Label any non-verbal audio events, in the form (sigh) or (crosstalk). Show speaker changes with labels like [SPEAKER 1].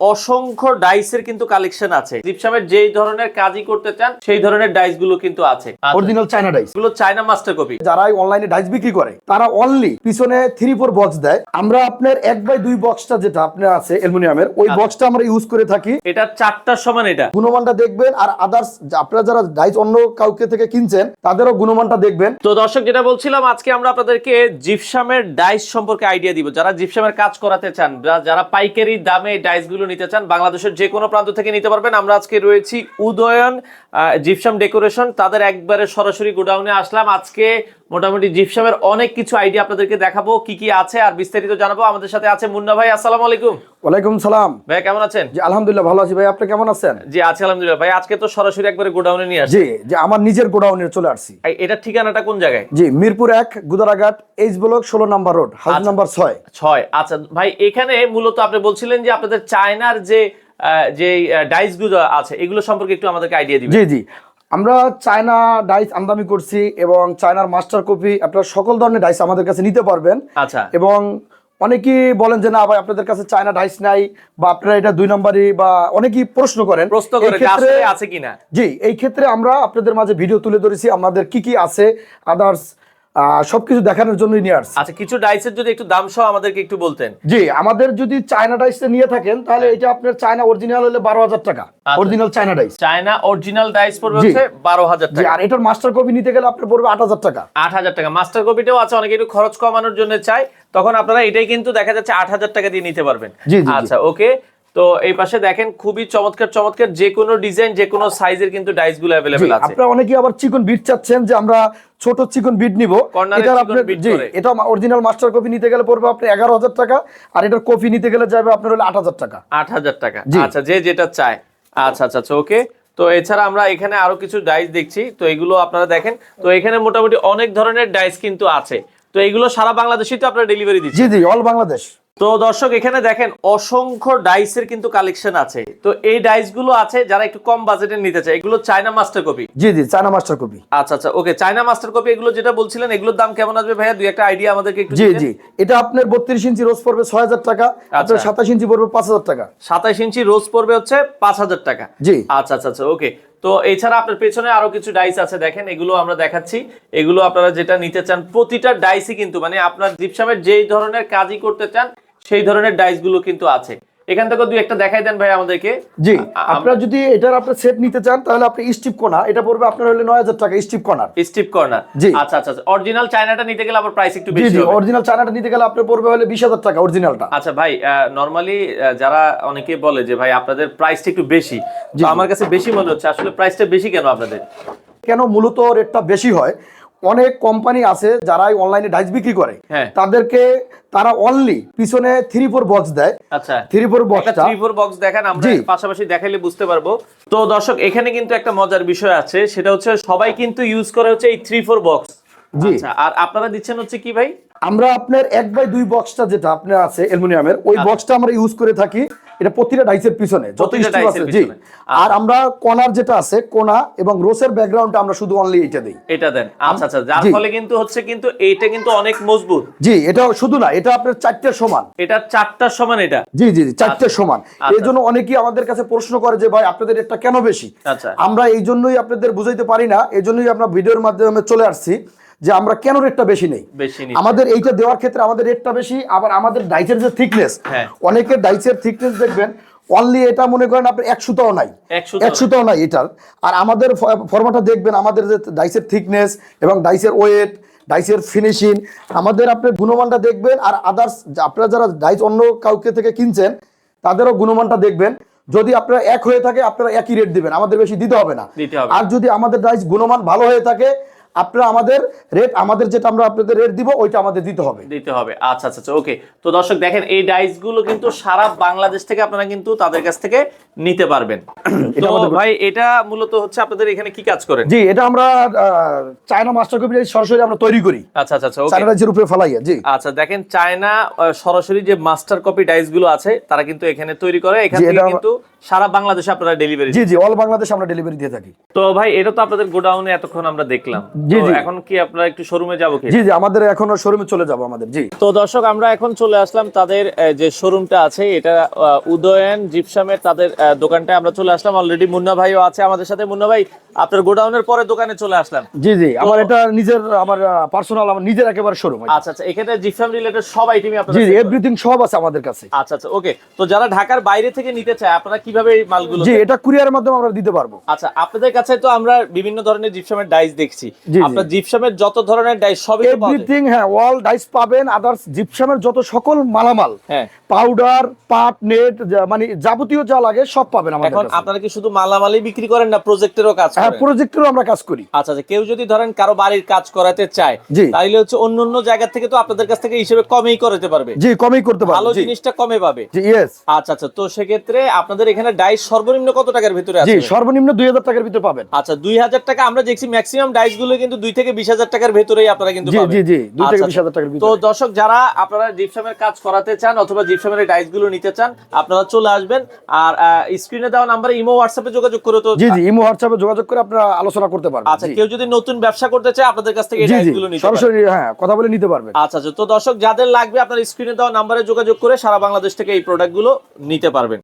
[SPEAKER 1] অসংখ্য ডাইসের কিন্তু কালেকশন আছে। জিপসামের যেই ধরনের কাজই করতে চান সেই ধরনের ডাইসগুলো কিন্তু আছে। আচ্ছা,
[SPEAKER 2] অরিজিনাল চায়না ডাইস।
[SPEAKER 1] এগুলো চায়না মাস্টার কপি
[SPEAKER 2] যারা অনলাইনে ডাইস বিক্রি করে তারা অনলি পিছনে থ্রি ফোর বক্স দেয়। আমরা আপনার এক বাই দুই বক্সটা যেটা আপনার আছে অ্যালুমিনিয়ামের ওই
[SPEAKER 1] আচ্ছা।
[SPEAKER 2] বক্সটা আমরা ইউজ করে থাকি।
[SPEAKER 1] এটা চারটার সমান এটা।
[SPEAKER 2] গুণমানটা দেখবেন আর আদার্স আপনারা যারা ডাইস অন্য কাউকে থেকে কিনছেন তাদেরও গুণমানটা দেখবেন।
[SPEAKER 1] তো দর্শক যেটা বলছিলাম আজকে আমরা আপনাদেরকে জিপসামের ডাইস সম্পর্কে আইডিয়া দিব। যারা জিপসামের কাজ করাতে চান যারা পাইকারি দামে ডাইসগুলো নিতে চান বাংলাদেশের যে কোনো প্রান্ত থেকে নিতে পারবেন। আমরা আজকে রয়েছি উদয়ন জিপসাম ডেকোরেশন তাদের একবারে সরাসরি গোডাউনে আসলাম। আজকে মোটামুটি জিপসামের অনেক কিছু আইডিয়া আপনাদেরকে দেখাবো কি কি আছে আর বিস্তারিত জানাব। আমাদের সাথে আছে মুন্না ভাই আসসালামু আলাইকুম।
[SPEAKER 2] ওয়ালাইকুম সালাম।
[SPEAKER 1] ভাই কেমন আছেন?
[SPEAKER 2] জি আলহামদুলিল্লাহ ভালো আছি। ভাই আপনি কেমন আছেন?
[SPEAKER 1] জি আছি আলহামদুলিল্লাহ। ভাই আজকে তো সরাসরি একবারে গোডাউনে নিয়ে আসছি।
[SPEAKER 2] জি যে আমার নিজের গোডাউনে চলে আসছি।
[SPEAKER 1] এই- এটার ঠিকানাটা কোন জায়গায়?
[SPEAKER 2] জি মিরপুর এক গুদারাঘাট এইচ ব্লক ষোলো নাম্বার রোড হাউস। নাম্বার ছয়।
[SPEAKER 1] ছয় আচ্ছা। ভাই এখানে মূলত আপনি বলছিলেন যে আপনাদের চায়নার যে যে ডাইসগুলো আছে এগুলো সম্পর্কে একটু আমাদেরকে আইডিয়া দিবেন।
[SPEAKER 2] জি জি। আমরা চায়না ডাইস আমদানি করছি এবং চায়নার মাস্টার কপি আপনারা সকল ধরনের ডাইস আমাদের কাছে নিতে পারবেন।
[SPEAKER 1] আচ্ছা।
[SPEAKER 2] এবং অনেকেই বলেন যে না ভাই আপনাদের কাছে চায়না ডাইস নাই বা আপনারা এটা দুই নম্বরই বা অনেকেই প্রশ্ন করেন।
[SPEAKER 1] প্রশ্ন
[SPEAKER 2] এই
[SPEAKER 1] করে আসলে আছে কিনা।
[SPEAKER 2] জি এই ক্ষেত্রে আমরা আপনাদের মাঝে ভিডিও তুলে ধরেছি আমাদের কি কি আছে আদার্স সবকিছু দেখানোর জন্যই নিয়ে আসছি।
[SPEAKER 1] আচ্ছা কিছু ডাইসের যদি একটু দাম সহ আমাদেরকে একটু বলতেন।
[SPEAKER 2] জি আমাদের যদি চায়না ডাইসটা নিয়ে থাকেন তাহলে এটা আপনার চায়না অরিজিনাল হলে বারো হাজার টাকা। Original China dice
[SPEAKER 1] China original dice পড়বে হচ্ছে বারো হাজার টাকা।
[SPEAKER 2] আর এটার মাস্টার কপি নিতে গেলে আপনার পড়বে আট হাজার টাকা।
[SPEAKER 1] আট হাজার টাকা। মাস্টার কপিটাও আছে অনেকে একটু খরচ কমানোর জন্য চাই তখন আপনারা এটাই কিন্তু দেখা যাচ্ছে আট হাজার টাকা দিয়ে নিতে পারবেন। আচ্ছা ওকে তো এই পাশে দেখেন খুবই চমৎকার চমৎকার যে কোনো ডিজাইন যে কোনো সাইজের কিন্তু
[SPEAKER 2] ডাইসগুলো
[SPEAKER 1] অ্যাভেলেবেল আছে।
[SPEAKER 2] আপনারা অনেকেই আবার চিকন বিট চাচ্ছেন যে আমরা ছোট চিকন বিট নিব।
[SPEAKER 1] Corner এ
[SPEAKER 2] এটার
[SPEAKER 1] chicken
[SPEAKER 2] আপনার জি এটা অরিজিনাল মাস্টার কপি নিতে গেলে পড়বে আপনি এগারো হাজার টাকা আর এটার কপি নিতে গেলে যাবে আপনার হলে আট হাজার টাকা।
[SPEAKER 1] আট হাজার টাকা। আচ্ছা যে যেটা চায়। আচ্ছা আচ্ছা আচ্ছা ওকে তো এছাড়া আমরা এখানে আরও কিছু ডাইস দেখছি। তো এগুলো আপনারা দেখেন। তো এখানে মোটামুটি অনেক ধরনের ডাইস কিন্তু আছে। তো এগুলো সারা বাংলাদেশে তো আপনারা ডেলিভারি দিচ্ছেন।
[SPEAKER 2] জি জি অল বাংলাদেশ
[SPEAKER 1] তো দর্শক এখানে দেখেন অসংখ্য ডাইসের কিন্তু কালেকশন আছে। তো এই ডাইসগুলো আছে যারা একটু কম বাজেটের নিতে চায়। এগুলো চায়না মাস্টার কপি?
[SPEAKER 2] জি জি চায়না মাস্টার কপি।
[SPEAKER 1] আচ্ছা আচ্ছা ওকে চায়না মাস্টার কপি এগুলো যেটা বলছিলেন এগুলোর দাম কেমন আসবে ভাইয়া? দুই একটা আইডিয়া আমাদেরকে একটু
[SPEAKER 2] জি জি এটা আপনার বত্রিশ ইঞ্চি রোজ পড়বে ছয় হাজার টাকা আপনার
[SPEAKER 1] আচ্ছা।
[SPEAKER 2] সাতাশ ইঞ্চি পড়বে পাঁচ হাজার টাকা।
[SPEAKER 1] সাতাইশ ইঞ্চি রোজ পড়বে হচ্ছে পাঁচ হাজার টাকা।
[SPEAKER 2] জি।
[SPEAKER 1] আচ্ছা আচ্ছা আচ্ছা ওকে তো এছাড়া আপনার পেছনে আরও কিছু ডাইস আছে দেখেন এগুলো আমরা দেখাচ্ছি। এগুলো আপনারা যেটা নিতে চান প্রতিটা ডাইসই কিন্তু মানে আপনার জিপসামের যেই ধরনের কাজই করতে চান সেই ধরনের ডাইসগুলো কিন্তু আছে। এখান থেকে দুই একটা দেখাই দেন ভাই আমাদেরকে।
[SPEAKER 2] জি আপনারা যদি এটার আপনার সেট নিতে চান তাহলে আপনি স্টিপ কোনা এটা পড়বে আপনার হলে নয় হাজার টাকা স্টিপ কোনার
[SPEAKER 1] স্টিপ কর্নার
[SPEAKER 2] জি।
[SPEAKER 1] আচ্ছা আচ্ছা অরিজিনাল চায়নাটা নিতে গেলে আবার প্রাইস একটু বেশি
[SPEAKER 2] জি অরিজিনাল চায়নাটা নিতে গেলে আপনার পড়বে হলে বিশ হাজার টাকা অরিজিনালটা
[SPEAKER 1] আচ্ছা ভাই নরমালি যারা অনেকে বলে যে ভাই আপনাদের প্রাইসটা একটু বেশি। তো আমার কাছে বেশি মনে হচ্ছে। আসলে প্রাইসটা বেশি কেন আপনাদের?
[SPEAKER 2] কেন মূলত রেটটা বেশি হয়? অনেক কোম্পানি আছে যারা অনলাইনে ডাইস বিক্রি করে।
[SPEAKER 1] হ্যাঁ।
[SPEAKER 2] তাদেরকে তারা অনলি পিছনে থ্রি ফোর বক্স দেয়।
[SPEAKER 1] আচ্ছা।
[SPEAKER 2] Three four box
[SPEAKER 1] three four box দেখান আমরা পাশাপাশি দেখাইলে বুঝতে পারব। তো দর্শক এখানে কিন্তু একটা মজার বিষয় আছে সেটা হচ্ছে সবাই কিন্তু ইউজ করে হচ্ছে এই থ্রি ফোর বক্স
[SPEAKER 2] জি।
[SPEAKER 1] আচ্ছা আর আপনারা দিচ্ছেন হচ্ছে কি ভাই?
[SPEAKER 2] আমরা আপনার এক বাই দুই বক্সটা যেটা আপনার আছে অ্যালুমিনিয়ামের ওই
[SPEAKER 1] আচ্ছা।
[SPEAKER 2] বক্সটা আমরা ইউজ করে থাকি। এটা প্রতিটা ডাইসের পিছনে যত স্টিপ আছে জি।
[SPEAKER 1] আচ্ছা।
[SPEAKER 2] আর আমরা কোনার যেটা আছে কোনা এবং রোসের ব্যাকগ্রাউন্ডটা আমরা শুধু অনলি এটা দেই।
[SPEAKER 1] এটা দেন। আচ্ছা আচ্ছা যার ফলে কিন্তু হচ্ছে কিন্তু এইটা কিন্তু অনেক মজবুত।
[SPEAKER 2] জি এটা শুধু না এটা আপনার চারটে সমান।
[SPEAKER 1] এটা চারটার সমান এটা?
[SPEAKER 2] জি জি জি, চারটে সমান।
[SPEAKER 1] আচ্ছা।
[SPEAKER 2] এই জন্য অনেকেই আমাদের কাছে প্রশ্ন করে যে ভাই আপনাদের এটা কেন বেশি?
[SPEAKER 1] আচ্ছা।
[SPEAKER 2] আমরা এই জন্যই আপনাদের বুঝাইতে পারি না এই জন্যই আমরা ভিডিওর মাধ্যমে চলে আসছি। যে আমরা কেন রেটটা বেশি নেই? আমাদের এইটা দেওয়ার ক্ষেত্রে আমাদের রেটটা বেশি আবার আমাদের ডাইসের যে থিকনেস
[SPEAKER 1] হ্যাঁ।
[SPEAKER 2] অনেকের ডাইসের থিকনেস দেখবেন অনলি এটা মনে করেন আপনার এক সুতাও নাই।
[SPEAKER 1] এক সুতাও
[SPEAKER 2] নাই এটার। আর আমাদের ফর্মাটা দেখবেন আমাদের যে ডাইসের থিকনেস এবং ডাইসের ওয়েট ডাইসের ফিনিশিং আমাদের আপনার গুণমানটা দেখবেন আর আদার্স আপনারা যারা ডাইস অন্য কাউকে থেকে কিনছেন তাদেরও গুণমানটা দেখবেন। যদি আপনারা এক হয়ে থাকে আপনারা একই রেট দিবেন আমাদের বেশি দিতে হবে না। আর যদি আমাদের ডাইস গুণমান ভালো হয়ে থাকে আপনারা আমাদের রেট আমাদের যেটা আমরা আপনাদের রেট দিব ওইটা আমাদের দিতে হবে।
[SPEAKER 1] দিতে হবে। আচ্ছা আচ্ছা ওকে। তো দর্শক দেখেন এই ডাইসগুলো কিন্তু সারা বাংলাদেশ থেকে আপনারা কিন্তু তাদের কাছ থেকে নিতে পারবেন। (clears throat) তো ভাই এটা মূলত হচ্ছে আপনাদের এখানে কি কাজ করেন?
[SPEAKER 2] জি এটা আমরা চায়না মাস্টার কপি সরাসরি আমরা তৈরি করি।
[SPEAKER 1] আচ্ছা আচ্ছা আচ্ছা ওকে।
[SPEAKER 2] চায়না উপরে ফেলাইয়া জি।
[SPEAKER 1] আচ্ছা দেখেন চায়না সরাসরি যে মাস্টার কপি ডাইসগুলো আছে তারা কিন্তু এখানে তৈরি করে। এখান থেকে কিন্তু সারা বাংলাদেশে আপনারা ডেলিভারি
[SPEAKER 2] জি জি অল বাংলাদেশ আমরা ডেলিভারি দিয়ে থাকি।
[SPEAKER 1] তো ভাই এটা তো আপনাদের গোডাউনে এতক্ষণ আমরা দেখলাম।
[SPEAKER 2] জি, জি।
[SPEAKER 1] এখন কি আপনারা একটু শোরুমে যাব কি?
[SPEAKER 2] জি জি আমাদের এখনও শোরুমে চলে যাব আমাদের জি।
[SPEAKER 1] তো দর্শক আমরা এখন চলে আসলাম তাদের যে শোরুমটা আছে এটা উদয়ন জিপসামের তাদের আহ, দোকানটায় আমরা চলে আসলাম। অলরেডি মুন্না ভাইও আছে আমাদের সাথে। মুন্না ভাই আপনার গোডাউনের পরে দোকানে চলে আসলাম।
[SPEAKER 2] জি জি আমার এটা নিজের আমার পার্সোনাল আমার নিজের একেবারে শোরুম
[SPEAKER 1] আচ্ছা আচ্ছা এখানে জিপসাম রিলেটেড সব আইটেমই আপনারা
[SPEAKER 2] জি? এভরিথিং সব আছে আমাদের কাছে।
[SPEAKER 1] আচ্ছা আচ্ছা ওকে তো যারা ঢাকার বাইরে থেকে নিতে চায় আপনারা কীভাবে এই মালগুলো
[SPEAKER 2] জি এটা কুরিয়ারের মাধ্যমে আমরা দিতে পারব।
[SPEAKER 1] আচ্ছা আপনাদের কাছে তো আমরা বিভিন্ন ধরনের জিপসামের ডাইস দেখছি। আপনার জিপসামের যত ধরনের ডাইস সবই
[SPEAKER 2] এভরিথিং হ্যাঁ ওয়াল ডাইস পাবেন। আদার্স জিপসামের যত সকল মালামাল
[SPEAKER 1] হ্যাঁ।
[SPEAKER 2] পাউডার পাট নেট মানে যাবতীয় যা লাগে সব পাবেন আমাদের
[SPEAKER 1] এখন আপনারা কি শুধু মালামালই বিক্রি করেন না প্রজেক্টেরও কাজ
[SPEAKER 2] হ্যাঁ প্রজেক্টেরও আমরা কাজ করি।
[SPEAKER 1] আচ্ছা আচ্ছা কেউ যদি ধরেন কারও বাড়ির কাজ করাতে চায় তাহলে হচ্ছে অন্য অন্য জায়গা থেকে তো আপনাদের কাছ থেকে হিসেবে কমেই করাতে পারবে।
[SPEAKER 2] জি কমই করতে পারবে ভালো
[SPEAKER 1] জিনিসটা কমে পাবে।
[SPEAKER 2] জি ইয়েস
[SPEAKER 1] আচ্ছা আচ্ছা তো সেক্ষেত্রে আপনাদের এখানে ডাইস সর্বনিম্ন কত টাকার ভিতরে আছে জি
[SPEAKER 2] সর্বনিম্ন দুই হাজার টাকার ভিতরে পাবেন।
[SPEAKER 1] আচ্ছা দুই হাজার টাকা আমরা দেখছি ম্যাক্সিমাম ডাইসগুলো কিন্তু দুই থেকে বিশ হাজার টাকার ভেতরেই আপনারা কিন্তু
[SPEAKER 2] জি
[SPEAKER 1] পাবেন।
[SPEAKER 2] জি জি দুই থেকে
[SPEAKER 1] আচ্ছা,
[SPEAKER 2] বিশ হাজার টাকার
[SPEAKER 1] তো দর্শক যারা আপনারা জিপসামের কাজ করাতে চান অথবা জিপসামের ডাইসগুলো নিতে চান আপনারা চলে আসবেন। আর স্ক্রিনে দেওয়া নাম্বারে ইমো হোয়াটসঅ্যাপে যোগাযোগ করে তো
[SPEAKER 2] জি জি ইমো হোয়াটসঅ্যাপে যোগাযোগ করে আপনারা আলোচনা করতে পারবেন।
[SPEAKER 1] আচ্ছা কেউ যদি নতুন ব্যবসা করতে চায় আপনাদের কাছ থেকে এই
[SPEAKER 2] জি
[SPEAKER 1] ডাইসগুলো নিতে
[SPEAKER 2] সরাসরি হ্যাঁ কথা বলে নিতে পারবেন।
[SPEAKER 1] আচ্ছা আচ্ছা তো দর্শক যাদের লাগবে আপনারা স্ক্রিনে দেওয়া নাম্বারে যোগাযোগ করে সারা বাংলাদেশ থেকে এই প্রোডাক্টগুলো নিতে পারবেন।